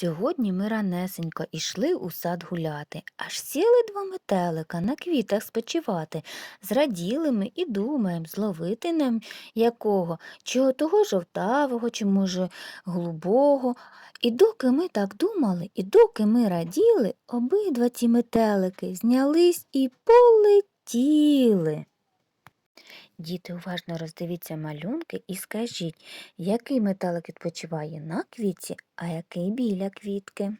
Сьогодні ми ранесенько ішли у сад гуляти, аж сіли два метелика на квітах спочивати. Зраділи ми і думаєм, зловити нам якого, чи того жовтавого, чи, може, голубого. І доки ми так думали, і доки ми раділи, обидва ті метелики знялись і полетіли. Діти, уважно роздивіться малюнки і скажіть, який метелик відпочиває на квітці, а який біля квітки.